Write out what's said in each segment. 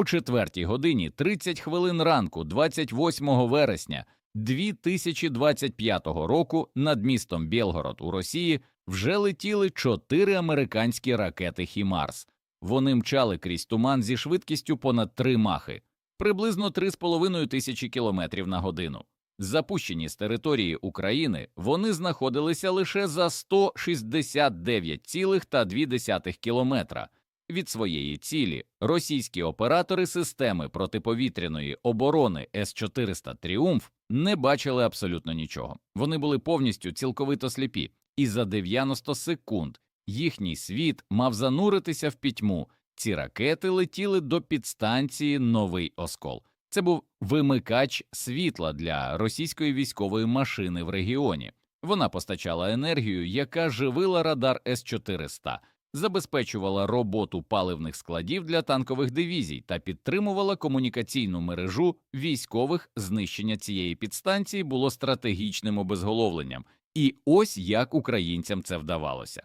О 4 годині 30 хвилин ранку, 28 вересня 2025 року над містом Білгород у Росії вже летіли чотири американські ракети Хімарс. Вони мчали крізь туман зі швидкістю понад 3 махи, приблизно 3,5 тисячі кілометрів на годину. Запущені з території України, вони знаходилися лише за 169,2 кілометра від своєї цілі. Російські оператори системи протиповітряної оборони С-400 Тріумф не бачили абсолютно нічого. Вони були повністю цілковито сліпі, і за 90 секунд їхній світ мав зануритися в пітьму. Ці ракети летіли до підстанції Новий Оскол. Це був вимикач світла для російської військової машини в регіоні. Вона постачала енергію, яка живила радар С-400, забезпечувала роботу паливних складів для танкових дивізій та підтримувала комунікаційну мережу військових. Знищення цієї підстанції було стратегічним обезголовленням. І ось як українцям це вдавалося.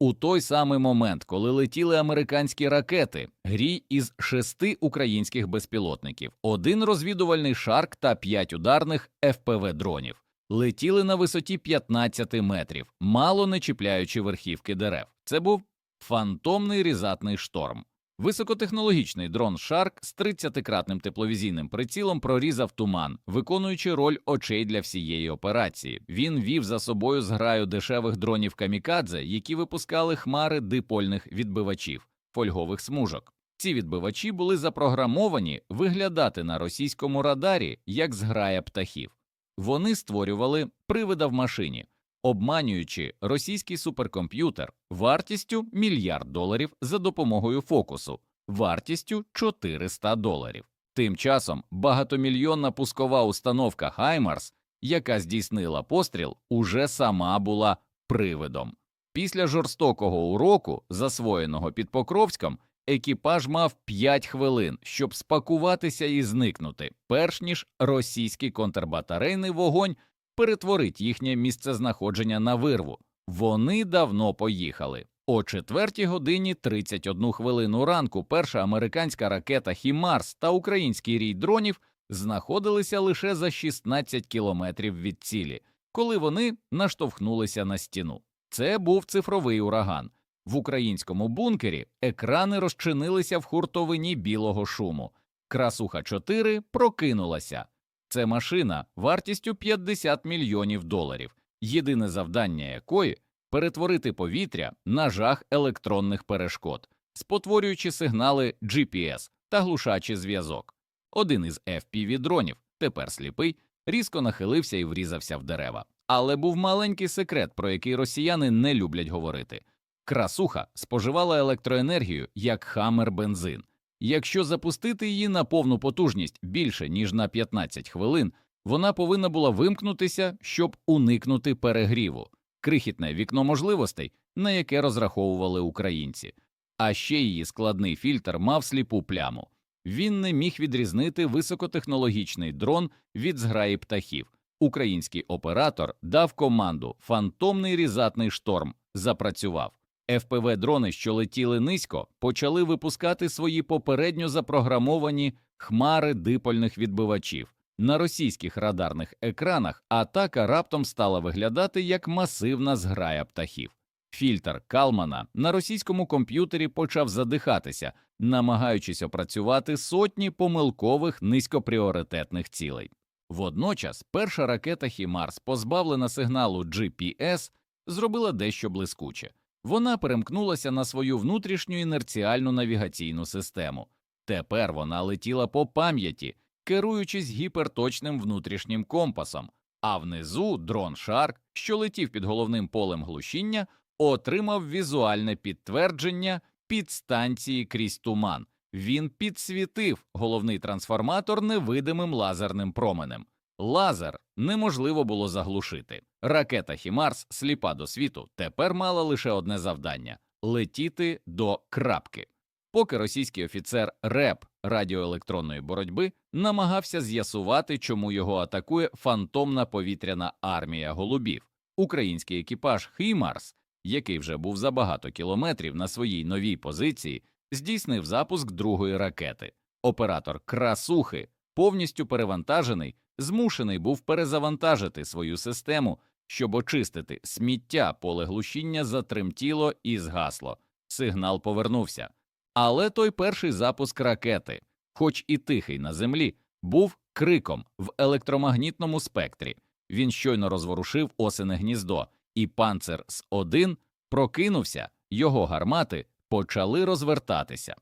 У той самий момент, коли летіли американські ракети, грій із шести українських безпілотників, один розвідувальний шарк та п'ять ударних ФПВ дронів летіли на висоті 15 метрів, мало не чіпляючи верхівки дерев. Це був фантомний різатний шторм. Високотехнологічний дрон Шарк з 30-кратним тепловізійним прицілом прорізав туман, виконуючи роль очей для всієї операції. Він вів за собою зграю дешевих дронів камікадзе, які випускали хмари дипольних відбивачів, фольгових смужок. Ці відбивачі були запрограмовані виглядати на російському радарі як зграя птахів. Вони створювали привида в машині, обманюючи російський суперкомп'ютер вартістю мільярд доларів за допомогою фокусу, вартістю 400 доларів. Тим часом багатомільйонна пускова установка Хаймарс, яка здійснила постріл, уже сама була привидом. Після жорстокого уроку, засвоєного під Покровськом, екіпаж мав 5 хвилин, щоб спакуватися і зникнути, перш ніж російський контрбатарейний вогонь перетворить їхнє місцезнаходження на вирву. Вони давно поїхали. О 4 годині 31 хвилину ранку перша американська ракета Хімарс та український рій дронів знаходилися лише за 16 кілометрів від цілі, коли вони наштовхнулися на стіну. Це був цифровий ураган. В українському бункері екрани розчинилися в хуртовині білого шуму. Красуха 4 прокинулася. Це машина вартістю 50 мільйонів доларів, єдине завдання якої перетворити повітря на жах електронних перешкод, спотворюючи сигнали GPS та глушачий зв'язок. Один із fpv дронів, тепер сліпий, різко нахилився і врізався в дерева. Але був маленький секрет, про який росіяни не люблять говорити. Красуха споживала електроенергію як хамер бензин. Якщо запустити її на повну потужність більше ніж на 15 хвилин, вона повинна була вимкнутися, щоб уникнути перегріву, крихітне вікно можливостей, на яке розраховували українці. А ще її складний фільтр мав сліпу пляму. Він не міг відрізнити високотехнологічний дрон від зграї птахів. Український оператор дав команду Фантомний різатний шторм запрацював. ФПВ дрони, що летіли низько, почали випускати свої попередньо запрограмовані хмари дипольних відбивачів. На російських радарних екранах атака раптом стала виглядати як масивна зграя птахів. Фільтр Калмана на російському комп'ютері почав задихатися, намагаючись опрацювати сотні помилкових низькопріоритетних цілей. Водночас перша ракета Хімарс, позбавлена сигналу GPS, зробила дещо блискуче. Вона перемкнулася на свою внутрішню інерціальну навігаційну систему. Тепер вона летіла по пам'яті, керуючись гіперточним внутрішнім компасом, а внизу дрон Шарк, що летів під головним полем глушіння, отримав візуальне підтвердження підстанції крізь туман. Він підсвітив головний трансформатор невидимим лазерним променем. Лазер неможливо було заглушити. Ракета Хімарс, сліпа до світу, тепер мала лише одне завдання летіти до крапки. Поки російський офіцер РЕП радіоелектронної боротьби намагався з'ясувати, чому його атакує фантомна повітряна армія голубів, український екіпаж Хімарс, який вже був за багато кілометрів на своїй новій позиції, здійснив запуск другої ракети. Оператор красухи, повністю перевантажений, змушений був перезавантажити свою систему, щоб очистити сміття, поле глушіння затремтіло і згасло. Сигнал повернувся. Але той перший запуск ракети, хоч і тихий на землі, був криком в електромагнітному спектрі. Він щойно розворушив осине гніздо, і панцер з 1 прокинувся, його гармати почали розвертатися.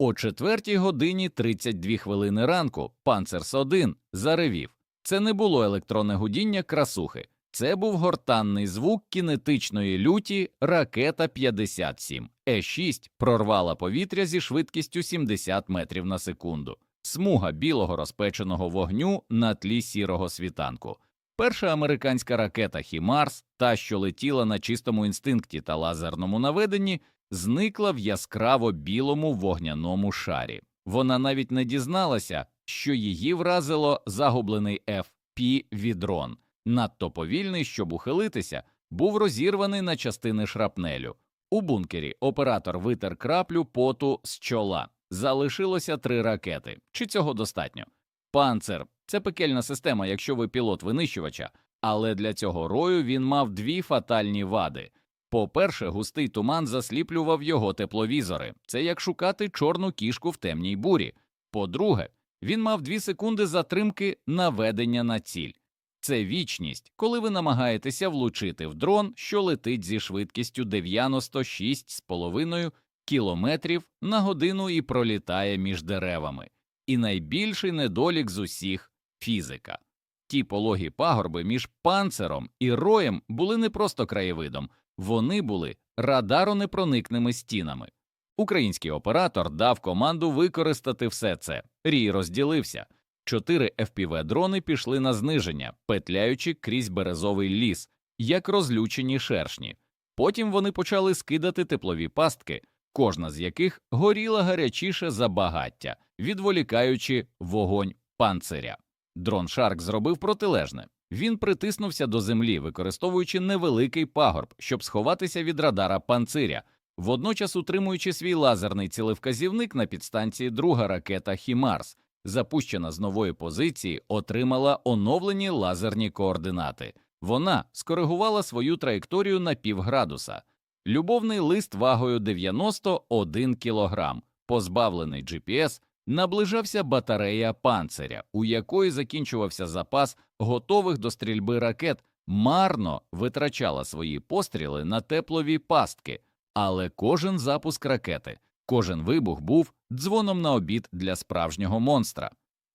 О четвертій годині 32 хвилини ранку панцерс 1 заревів. Це не було електронне гудіння красухи, це був гортанний звук кінетичної люті ракета 57 Е6 прорвала повітря зі швидкістю 70 метрів на секунду. Смуга білого розпеченого вогню на тлі сірого світанку. Перша американська ракета Хімарс, та що летіла на чистому інстинкті та лазерному наведенні, зникла в яскраво білому вогняному шарі. Вона навіть не дізналася, що її вразило загублений fp відрон надто повільний, щоб ухилитися, був розірваний на частини шрапнелю. У бункері оператор витер краплю поту з чола. Залишилося три ракети. Чи цього достатньо? Панцер це пекельна система, якщо ви пілот винищувача, але для цього рою він мав дві фатальні вади. По-перше, густий туман засліплював його тепловізори. Це як шукати чорну кішку в темній бурі. По-друге, він мав дві секунди затримки наведення на ціль. Це вічність, коли ви намагаєтеся влучити в дрон, що летить зі швидкістю 96,5 кілометрів на годину і пролітає між деревами. І найбільший недолік з усіх фізика. Ті пологі пагорби між панцером і роєм були не просто краєвидом, вони були радаронепроникними стінами. Український оператор дав команду використати все це. Рій розділився. Чотири fpv дрони пішли на зниження, петляючи крізь березовий ліс, як розлючені шершні. Потім вони почали скидати теплові пастки, кожна з яких горіла гарячіше за багаття, відволікаючи вогонь панциря. Дрон Шарк зробив протилежне. Він притиснувся до землі, використовуючи невеликий пагорб, щоб сховатися від радара панциря, водночас утримуючи свій лазерний цілевказівник на підстанції друга ракета Хімарс запущена з нової позиції, отримала оновлені лазерні координати. Вона скоригувала свою траєкторію на півградуса. Любовний лист вагою 91 кілограм, позбавлений GPS, наближався батарея панциря, у якої закінчувався запас готових до стрільби ракет, марно витрачала свої постріли на теплові пастки, але кожен запуск ракети Кожен вибух був дзвоном на обід для справжнього монстра.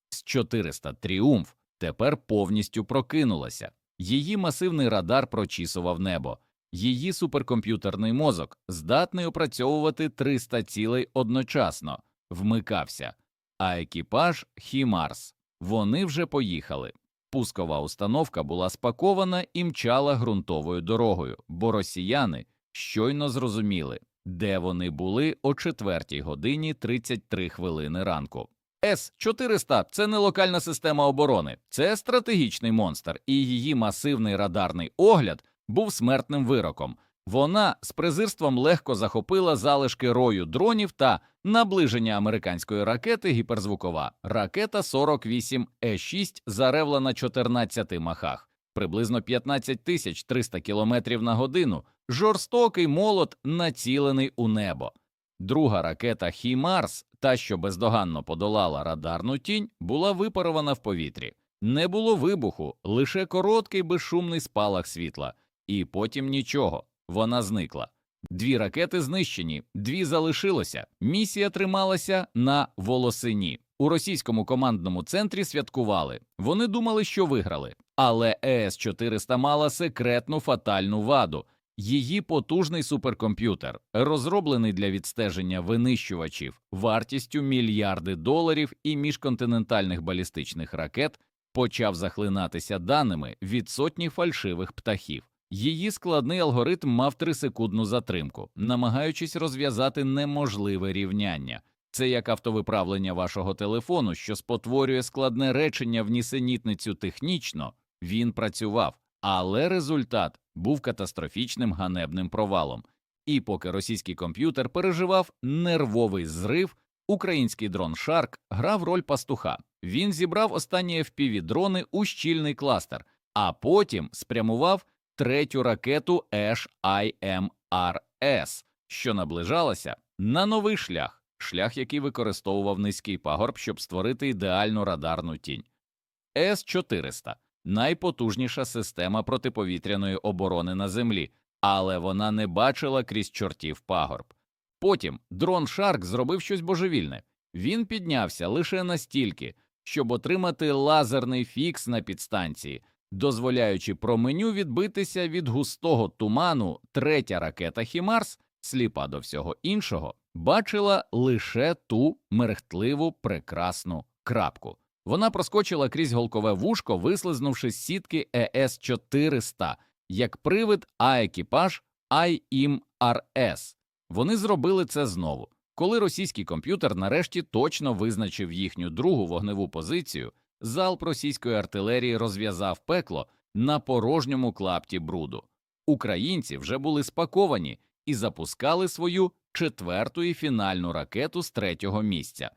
З 400 тріумф тепер повністю прокинулася. Її масивний радар прочісував небо, її суперкомп'ютерний мозок, здатний опрацьовувати 300 цілей одночасно, вмикався, а екіпаж Хімарс. Вони вже поїхали. Пускова установка була спакована і мчала ґрунтовою дорогою, бо росіяни щойно зрозуміли де вони були о 4 годині 33 хвилини ранку. С 400 це не локальна система оборони, це стратегічний монстр, і її масивний радарний огляд був смертним вироком. Вона з презирством легко захопила залишки рою дронів та наближення американської ракети гіперзвукова. Ракета 48 е 6 заревла на 14 махах, приблизно 15 тисяч 300 кілометрів на годину, жорстокий молот, націлений у небо. Друга ракета Хімарс, та що бездоганно подолала радарну тінь, була випарована в повітрі. Не було вибуху, лише короткий безшумний спалах світла, і потім нічого, вона зникла. Дві ракети знищені, дві залишилося. Місія трималася на волосині. У російському командному центрі святкували. Вони думали, що виграли, але ес 400 мала секретну фатальну ваду. Її потужний суперкомп'ютер, розроблений для відстеження винищувачів вартістю мільярди доларів і міжконтинентальних балістичних ракет, почав захлинатися даними від сотні фальшивих птахів. Її складний алгоритм мав трисекундну затримку, намагаючись розв'язати неможливе рівняння. Це як автовиправлення вашого телефону, що спотворює складне речення в нісенітницю технічно, він працював, але результат був катастрофічним ганебним провалом. І поки російський комп'ютер переживав нервовий зрив, Український дрон Shark грав роль пастуха. Він зібрав останні fpv дрони у щільний кластер, а потім спрямував третю ракету HIMRS, що наближалася на новий шлях, шлях, який використовував низький пагорб, щоб створити ідеальну радарну тінь. С-400 – найпотужніша система протиповітряної оборони на землі, але вона не бачила крізь чортів пагорб. Потім дрон Шарк зробив щось божевільне. Він піднявся лише настільки, щоб отримати лазерний фікс на підстанції, дозволяючи променю відбитися від густого туману, третя ракета Хімарс, сліпа до всього іншого, бачила лише ту мерехтливу прекрасну крапку. Вона проскочила крізь голкове вушко, вислизнувши з сітки ес 400 як привид, а екіпаж IMRS. Вони зробили це знову. Коли російський комп'ютер нарешті точно визначив їхню другу вогневу позицію, залп російської артилерії розв'язав пекло на порожньому клапті бруду. Українці вже були спаковані і запускали свою четверту і фінальну ракету з третього місця.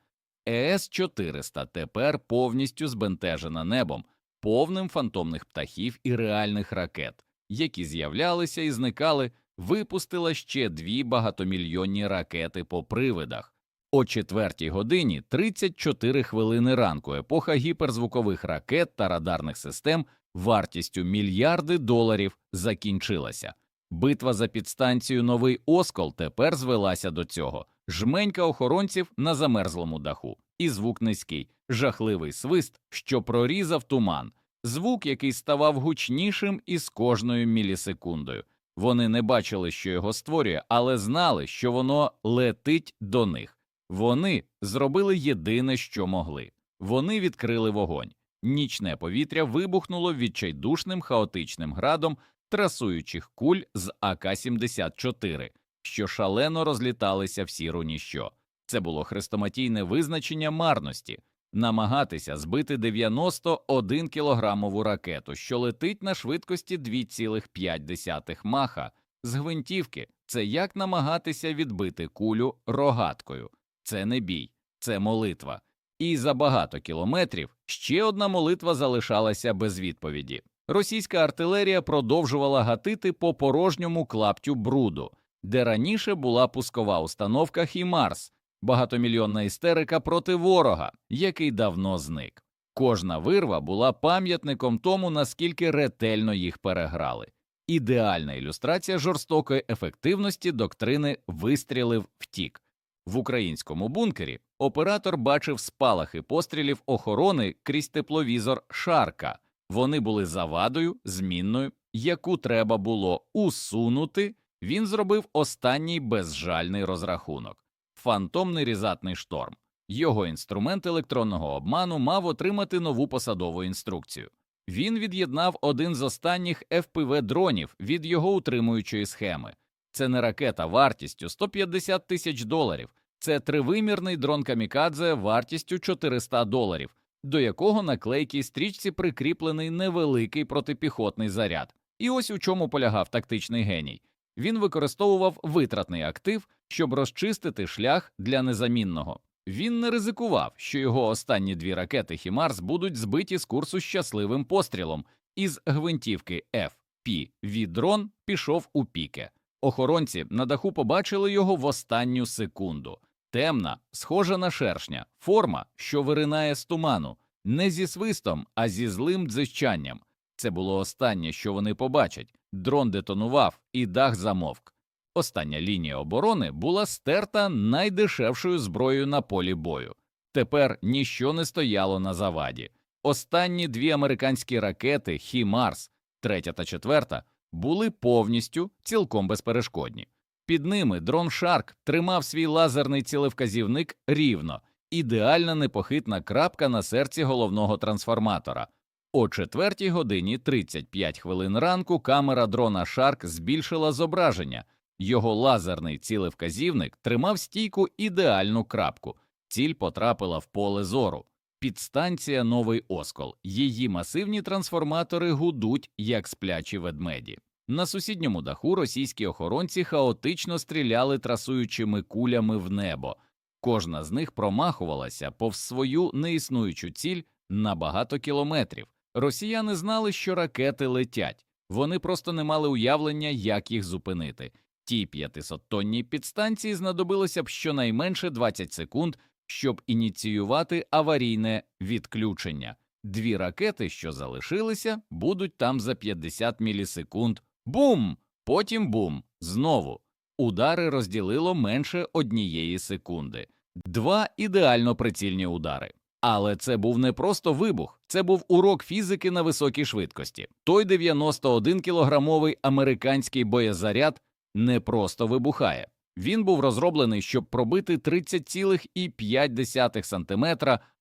ЕС-400 тепер повністю збентежена небом, повним фантомних птахів і реальних ракет, які з'являлися і зникали, випустила ще дві багатомільйонні ракети по привидах. О четвертій годині 34 хвилини ранку епоха гіперзвукових ракет та радарних систем вартістю мільярди доларів закінчилася. Битва за підстанцію Новий Оскол тепер звелася до цього. Жменька охоронців на замерзлому даху, і звук низький, жахливий свист, що прорізав туман, звук, який ставав гучнішим із кожною мілісекундою. Вони не бачили, що його створює, але знали, що воно летить до них. Вони зробили єдине, що могли. Вони відкрили вогонь. Нічне повітря вибухнуло відчайдушним хаотичним градом трасуючих куль з АК-74, що шалено розліталися в сіру ніщо. Це було хрестоматійне визначення марності намагатися збити 91 кілограмову ракету, що летить на швидкості 2,5 маха з гвинтівки. Це як намагатися відбити кулю рогаткою. Це не бій, це молитва. І за багато кілометрів ще одна молитва залишалася без відповіді. Російська артилерія продовжувала гатити по порожньому клаптю бруду, де раніше була пускова установка Хімарс, багатомільйонна істерика проти ворога, який давно зник. Кожна вирва була пам'ятником тому, наскільки ретельно їх переграли. Ідеальна ілюстрація жорстокої ефективності доктрини вистрілив втік. В українському бункері оператор бачив спалахи пострілів охорони крізь тепловізор Шарка. Вони були завадою, змінною, яку треба було усунути. Він зробив останній безжальний розрахунок фантомний різатний шторм. Його інструмент електронного обману мав отримати нову посадову інструкцію. Він від'єднав один з останніх fpv дронів від його утримуючої схеми. Це не ракета вартістю 150 тисяч доларів, це тривимірний дрон камікадзе вартістю 400 доларів, до якого на клейкій стрічці прикріплений невеликий протипіхотний заряд. І ось у чому полягав тактичний геній. Він використовував витратний актив, щоб розчистити шлях для незамінного. Він не ризикував, що його останні дві ракети Хімарс будуть збиті з курсу щасливим пострілом, із гвинтівки FPV дрон пішов у піке. Охоронці на даху побачили його в останню секунду. Темна, схожа на шершня, форма, що виринає з туману, не зі свистом, а зі злим дзищанням. Це було останнє, що вони побачать. Дрон детонував, і дах замовк. Остання лінія оборони була стерта найдешевшою зброєю на полі бою. Тепер ніщо не стояло на заваді. Останні дві американські ракети Хімарс, третя та четверта, були повністю цілком безперешкодні. Під ними дрон Шарк тримав свій лазерний цілевказівник рівно, ідеальна непохитна крапка на серці головного трансформатора. О 4 годині 35 хвилин ранку камера дрона Shark збільшила зображення. Його лазерний цілевказівник тримав стійку ідеальну крапку. Ціль потрапила в поле зору. Підстанція Новий Оскол. Її масивні трансформатори гудуть, як сплячі ведмеді. На сусідньому даху російські охоронці хаотично стріляли трасуючими кулями в небо. Кожна з них промахувалася повз свою неіснуючу ціль на багато кілометрів. Росіяни знали, що ракети летять, вони просто не мали уявлення, як їх зупинити. Тій 500-тонній підстанції знадобилося б щонайменше 20 секунд, щоб ініціювати аварійне відключення. Дві ракети, що залишилися, будуть там за 50 мілісекунд. Бум! Потім бум. Знову. Удари розділило менше однієї секунди. Два ідеально прицільні удари. Але це був не просто вибух, це був урок фізики на високій швидкості. Той 91 кілограмовий американський боєзаряд не просто вибухає. Він був розроблений, щоб пробити 30,5 см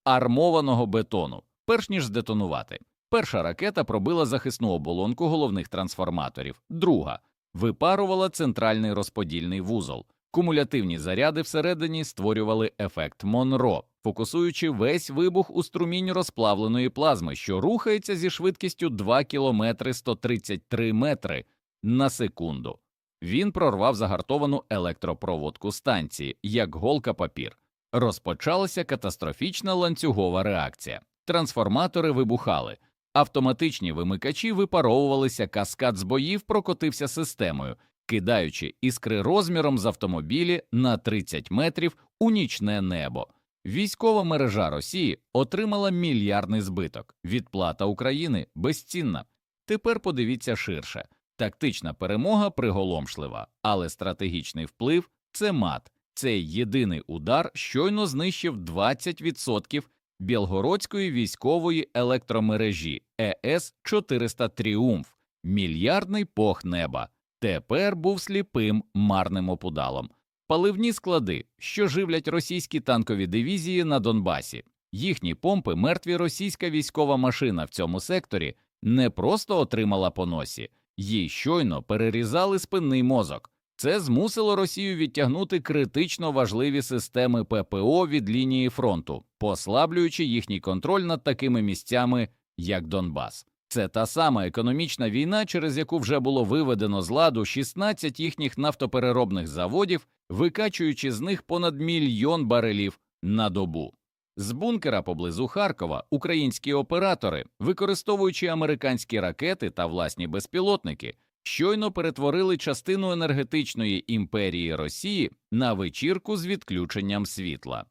армованого бетону, перш ніж здетонувати. Перша ракета пробила захисну оболонку головних трансформаторів, друга випарувала центральний розподільний вузол. Кумулятивні заряди всередині створювали ефект Монро, фокусуючи весь вибух у струмінь розплавленої плазми, що рухається зі швидкістю 2 км 133 метри на секунду. Він прорвав загартовану електропроводку станції, як голка папір. Розпочалася катастрофічна ланцюгова реакція. Трансформатори вибухали, автоматичні вимикачі випаровувалися, каскад з боїв прокотився системою, кидаючи іскри розміром з автомобілі на 30 метрів у нічне небо. Військова мережа Росії отримала мільярдний збиток. Відплата України безцінна. Тепер подивіться ширше. Тактична перемога приголомшлива, але стратегічний вплив це мат. Цей єдиний удар щойно знищив 20% Білгородської військової електромережі ЕС 400 Тріумф, мільярдний пох неба. Тепер був сліпим марним опудалом. Паливні склади, що живлять російські танкові дивізії на Донбасі. Їхні помпи мертві російська військова машина в цьому секторі не просто отримала по носі, їй щойно перерізали спинний мозок. Це змусило Росію відтягнути критично важливі системи ППО від лінії фронту, послаблюючи їхній контроль над такими місцями, як Донбас. Це та сама економічна війна, через яку вже було виведено з ладу 16 їхніх нафтопереробних заводів, викачуючи з них понад мільйон барелів на добу. З бункера поблизу Харкова українські оператори, використовуючи американські ракети та власні безпілотники, щойно перетворили частину енергетичної імперії Росії на вечірку з відключенням світла.